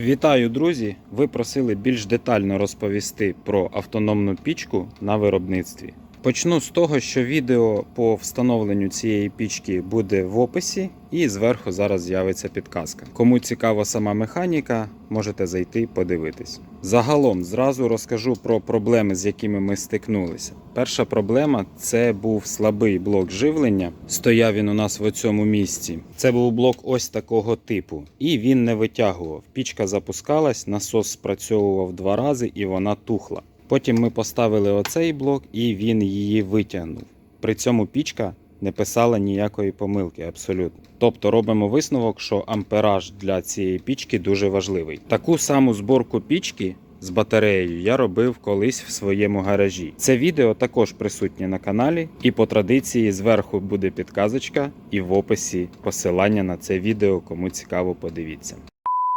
Вітаю, друзі! Ви просили більш детально розповісти про автономну пічку на виробництві. Почну з того, що відео по встановленню цієї пічки буде в описі, і зверху зараз з'явиться підказка. Кому цікава сама механіка, можете зайти подивитись. Загалом зразу розкажу про проблеми, з якими ми стикнулися. Перша проблема це був слабий блок живлення. Стояв він у нас в цьому місці. Це був блок ось такого типу, і він не витягував. Пічка запускалась, насос спрацьовував два рази і вона тухла. Потім ми поставили оцей блок, і він її витягнув. При цьому пічка не писала ніякої помилки абсолютно. Тобто робимо висновок, що ампераж для цієї пічки дуже важливий. Таку саму зборку пічки з батареєю я робив колись в своєму гаражі. Це відео також присутнє на каналі, і по традиції зверху буде підказочка, і в описі посилання на це відео, кому цікаво, подивіться.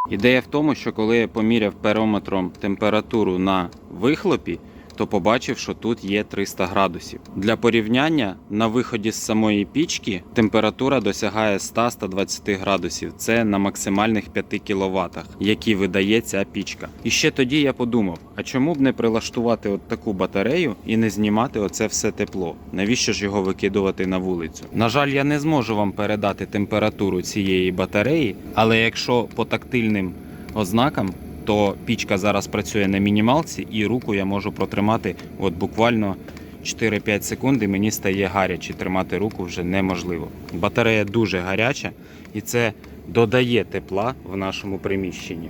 Ідея в тому, що коли я поміряв перометром температуру на вихлопі, то побачив, що тут є 300 градусів. Для порівняння на виході з самої пічки температура досягає 100-120 градусів. Це на максимальних 5 кВт, які видає ця пічка. І ще тоді я подумав: а чому б не прилаштувати от таку батарею і не знімати оце все тепло? Навіщо ж його викидувати на вулицю? На жаль, я не зможу вам передати температуру цієї батареї, але якщо по тактильним ознакам то пічка зараз працює на мінімалці, і руку я можу протримати от буквально 4-5 секунд, і мені стає гаряче. Тримати руку вже неможливо. Батарея дуже гаряча, і це додає тепла в нашому приміщенні.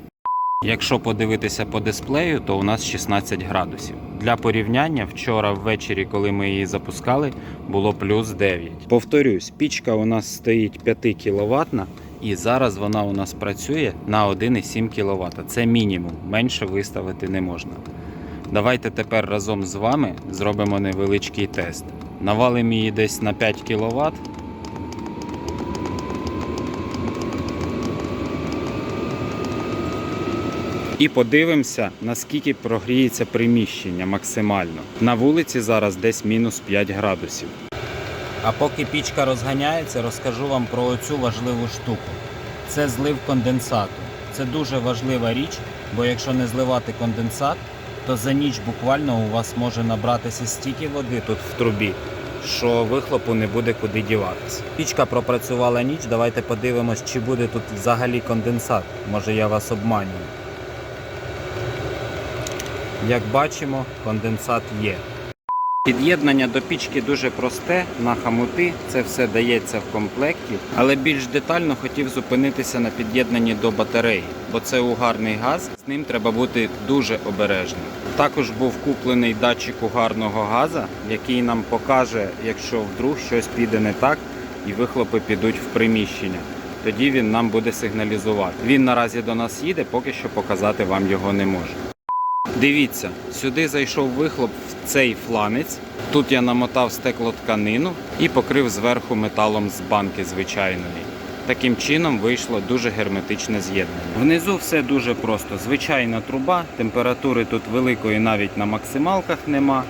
Якщо подивитися по дисплею, то у нас 16 градусів. Для порівняння, вчора ввечері, коли ми її запускали, було плюс 9. Повторюсь, пічка у нас стоїть 5 кВт, і зараз вона у нас працює на 1,7 кВт. Це мінімум, менше виставити не можна. Давайте тепер разом з вами зробимо невеличкий тест. Навалимо її десь на 5 кВт. І подивимося, наскільки прогріється приміщення максимально. На вулиці зараз десь мінус 5 градусів. А поки пічка розганяється, розкажу вам про цю важливу штуку. Це злив конденсату. Це дуже важлива річ, бо якщо не зливати конденсат, то за ніч буквально у вас може набратися стільки води тут в трубі, що вихлопу не буде куди діватися. Пічка пропрацювала ніч. Давайте подивимось, чи буде тут взагалі конденсат. Може я вас обманюю. Як бачимо, конденсат є. Під'єднання до пічки дуже просте, на хамути, це все дається в комплекті, але більш детально хотів зупинитися на під'єднанні до батареї, бо це угарний газ, з ним треба бути дуже обережним. Також був куплений датчик угарного газа, який нам покаже, якщо вдруг щось піде не так і вихлопи підуть в приміщення. Тоді він нам буде сигналізувати. Він наразі до нас їде, поки що показати вам його не можу. Дивіться, сюди зайшов вихлоп в цей фланець. Тут я намотав стеклотканину і покрив зверху металом з банки звичайної. Таким чином вийшло дуже герметичне з'єднання. Внизу все дуже просто. Звичайна труба, температури тут великої навіть на максималках нема.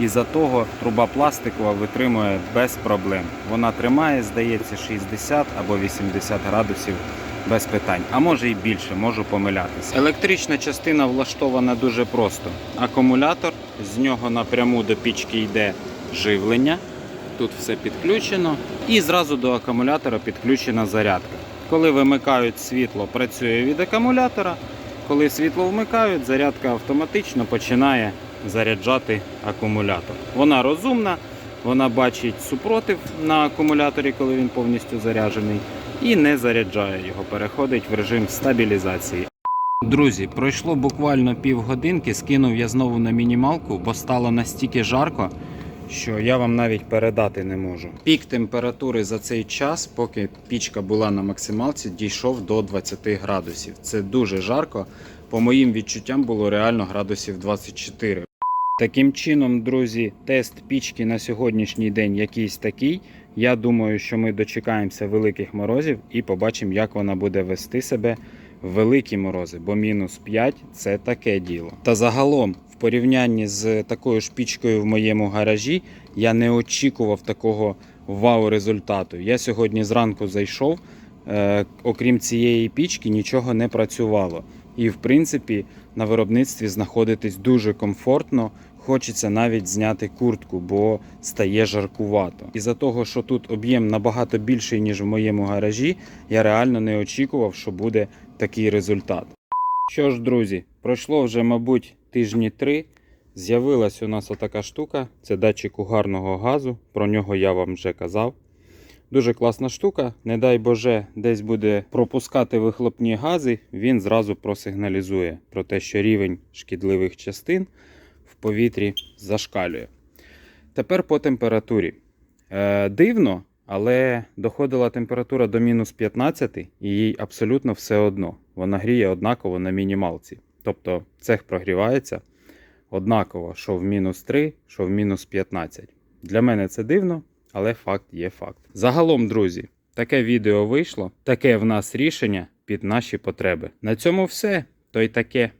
І за того труба пластикова витримує без проблем. Вона тримає, здається, 60 або 80 градусів без питань. А може і більше, можу помилятися. Електрична частина влаштована дуже просто. Акумулятор, з нього напряму до пічки йде живлення. Тут все підключено. І зразу до акумулятора підключена зарядка. Коли вимикають світло, працює від акумулятора. Коли світло вмикають, зарядка автоматично починає заряджати акумулятор. Вона розумна, вона бачить супротив на акумуляторі, коли він повністю заряджений, і не заряджає його, переходить в режим стабілізації. Друзі, пройшло буквально півгодинки, скинув я знову на мінімалку, бо стало настільки жарко, що я вам навіть передати не можу. Пік температури за цей час, поки пічка була на максималці, дійшов до 20 градусів. Це дуже жарко. По моїм відчуттям було реально градусів 24. Таким чином, друзі, тест пічки на сьогоднішній день якийсь такий. Я думаю, що ми дочекаємося великих морозів і побачимо, як вона буде вести себе в великі морози, бо мінус 5 це таке діло. Та загалом, в порівнянні з такою ж пічкою в моєму гаражі, я не очікував такого вау результату. Я сьогодні зранку зайшов, е, окрім цієї пічки, нічого не працювало. і, в принципі, на виробництві знаходитись дуже комфортно. Хочеться навіть зняти куртку, бо стає жаркувато. І за того, що тут об'єм набагато більший, ніж в моєму гаражі, я реально не очікував, що буде такий результат. Що ж, друзі, пройшло вже, мабуть, тижні три. З'явилась у нас отака штука. Це датчик угарного газу. Про нього я вам вже казав. Дуже класна штука. Не дай Боже, десь буде пропускати вихлопні гази, він зразу просигналізує про те, що рівень шкідливих частин повітрі зашкалює. Тепер по температурі. Е, дивно, але доходила температура до мінус 15, і їй абсолютно все одно. Вона гріє однаково на мінімалці. Тобто цех прогрівається однаково, що в мінус 3, що в мінус 15. Для мене це дивно, але факт є факт. Загалом, друзі, таке відео вийшло, таке в нас рішення під наші потреби. На цьому все. То й таке.